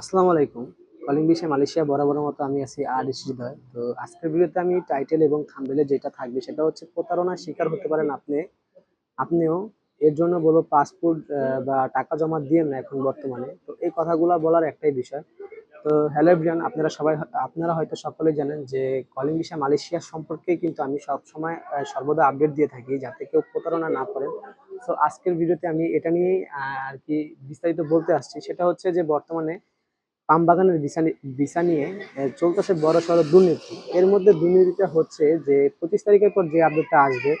আসসালামু আলাইকুম। কলিং বিষয়ে মালয়েশিয়া বরাবর মতো আমি আছি আর হৃদয়। তো আজকের ভিডিওতে আমি টাইটেল এবং থাম্বেলে যেটা থাকবে সেটা হচ্ছে প্রতারণার শিকার হতে পারেন আপনি। আপনিও এর জন্য বলব পাসপোর্ট বা টাকা জমা দিয়ে না এখন বর্তমানে। তো এই কথাগুলো বলার একটাই বিষয়। তো হ্যালো এভরিয়ান আপনারা সবাই আপনারা হয়তো সকলেই জানেন যে কলিং বিষয় মালয়েশিয়া সম্পর্কে কিন্তু আমি সব সময় সর্বদা আপডেট দিয়ে থাকি যাতে কেউ প্রতারণা না করেন। তো আজকের ভিডিওতে আমি এটা নিয়েই আর কি বিস্তারিত বলতে আসছি। সেটা হচ্ছে যে বর্তমানে পাম বাগানের ভিসা নিয়ে চলতেছে বড় সড়ো দুর্নীতি। এর মধ্যে দুর্নীতিটা হচ্ছে যে, পঁচিশ তারিখের পর যে আপডেটটা আসবে,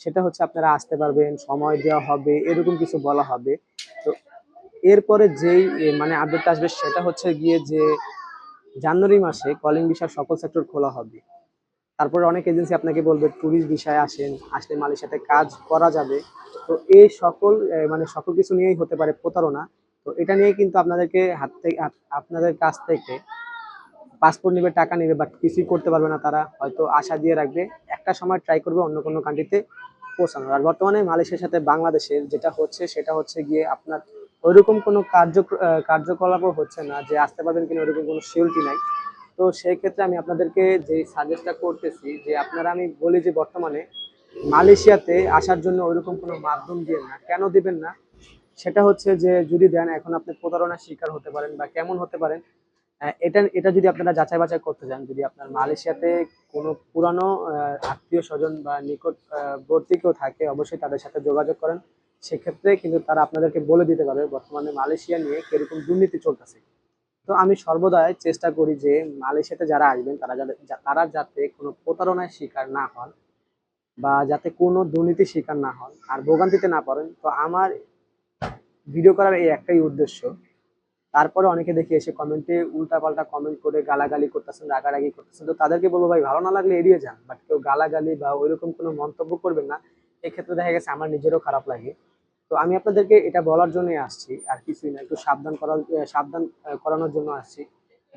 সেটা হচ্ছে আপনারা আসতে পারবেন, সময় দেওয়া হবে, এরকম কিছু বলা হবে। তো এরপরে যেই মানে আপডেটটা আসবে, সেটা হচ্ছে গিয়ে যে, জানুয়ারি মাসে কলিং ভিসার সকল সেক্টর খোলা হবে। তারপরে অনেক এজেন্সি আপনাকে বলবে ট্যুরিস্ট ভিসায় আসেন, আসলে মালয়েশিয়াতে কাজ করা যাবে। তো এই সকল মানে সকল কিছু নিয়েই হতে পারে প্রতারণা। তো এটা নিয়ে কিন্তু আপনাদেরকে হাত থেকে আপনাদের কাছ থেকে পাসপোর্ট নেবে, টাকা নেবে বাট কিছুই করতে পারবে না তারা। হয়তো আশা দিয়ে রাখবে, একটা সময় ট্রাই করবে অন্য কোনো কান্ট্রিতে পৌঁছানোর। আর বর্তমানে মালয়েশিয়ার সাথে বাংলাদেশের যেটা হচ্ছে, সেটা হচ্ছে গিয়ে আপনার ওইরকম কোনো কার্য কার্যকলাপও হচ্ছে না যে আসতে পারবেন কিনা, ওইরকম কোনো শিওরিটি নাই। তো সেই ক্ষেত্রে আমি আপনাদেরকে যে সাজেস্টটা করতেছি, যে আপনারা আমি বলি যে বর্তমানে মালয়েশিয়াতে আসার জন্য ওইরকম কোনো মাধ্যম দিয়ে না। কেন দিবেন না? সেটা হচ্ছে যে যদি দেন এখন আপনি প্রতারণার শিকার হতে পারেন বা কেমন হতে পারেন এটা এটা যদি আপনারা যাচাই বাছাই করতে যান, যদি আপনার মালয়েশিয়াতে কোনো পুরানো আত্মীয় স্বজন বা নিকটবর্তী কেউ থাকে, অবশ্যই তাদের সাথে যোগাযোগ করেন। সেক্ষেত্রে কিন্তু তারা আপনাদেরকে বলে দিতে পারবে, বর্তমানে মালয়েশিয়া নিয়ে কীরকম দুর্নীতি চলতেছে। তো আমি সর্বদাই চেষ্টা করি যে মালয়েশিয়াতে যারা আসবেন, তারা যাতে তারা যাতে কোনো প্রতারণার শিকার না হন বা যাতে কোনো দুর্নীতির শিকার না হন। আর ভোগান্তিতে না পড়েন। তো আমার ভিডিও করার এই একটাই উদ্দেশ্য। তারপরে অনেকে দেখি এসে কমেন্টে উল্টাপাল্টা কমেন্ট করে গালাগালি করতেছেন, রাগারাগি করতেছেন। তো তাদেরকে বলব ভাই, ভালো না লাগলে এড়িয়ে যান বাট কেউ গালাগালি বা ওইরকম কোনো মন্তব্য করবেন না। এক্ষেত্রে দেখা গেছে আমার নিজেরও খারাপ লাগে। তো আমি আপনাদেরকে এটা বলার জন্যই আসছি, আর কিছুই না, একটু সাবধান করার সাবধান করানোর জন্য আসছি।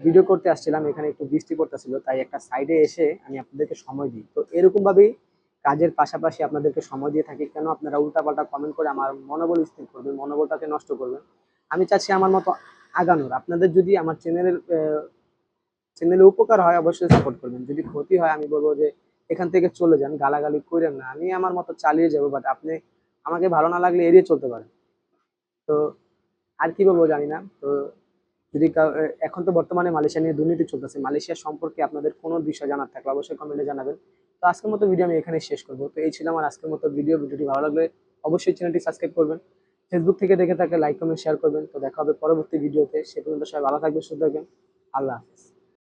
ভিডিও করতে আসছিলাম, এখানে একটু বৃষ্টি পড়তেছিল, তাই একটা সাইডে এসে আমি আপনাদেরকে সময় দিই। তো এরকম ভাবেই কাজের পাশাপাশি আপনাদেরকে সময় দিয়ে থাকি, কেন আপনারা উল্টাপাল্টা কমেন্ট করে আমার মনোবল স্থির করবেন, মনোবলটাকে নষ্ট করবেন? আমি চাচ্ছি আমার মতো আগানোর। আপনাদের যদি আমার চ্যানেলের চ্যানেলে উপকার হয়, অবশ্যই সাপোর্ট করবেন। যদি ক্ষতি হয়, আমি বলব যে এখান থেকে চলে যান, গালাগালি করেন না। আমি আমার মতো চালিয়ে যাব বাট আপনি আমাকে ভালো না লাগলে এড়িয়ে চলতে পারেন। তো আর কি বলব জানি না। তো যদি এখন তো বর্তমানে মালয়েশিয়া নিয়ে দুর্নীতি চলতেছে। মালয়েশিয়া সম্পর্কে আপনাদের কোনো বিষয় জানার থাকলে অবশ্যই কমেন্টে জানাবেন। তো আজকের মতো ভিডিও আমি এখানে শেষ করব। তো এই ছিল আমার আজকের মতো ভিডিও ভিডিওটি ভালো লাগলে অবশ্যই চ্যানেলটি সাবস্ক্রাইব করবেন। ফেসবুক থেকে দেখে থাকলে লাইক কমেন্ট শেয়ার করবেন। তো দেখা হবে পরবর্তী ভিডিওতে সে পর্যন্ত সবাই ভালো থাকবেন, সুস্থ থাকবেন। আল্লাহ হাফিজ।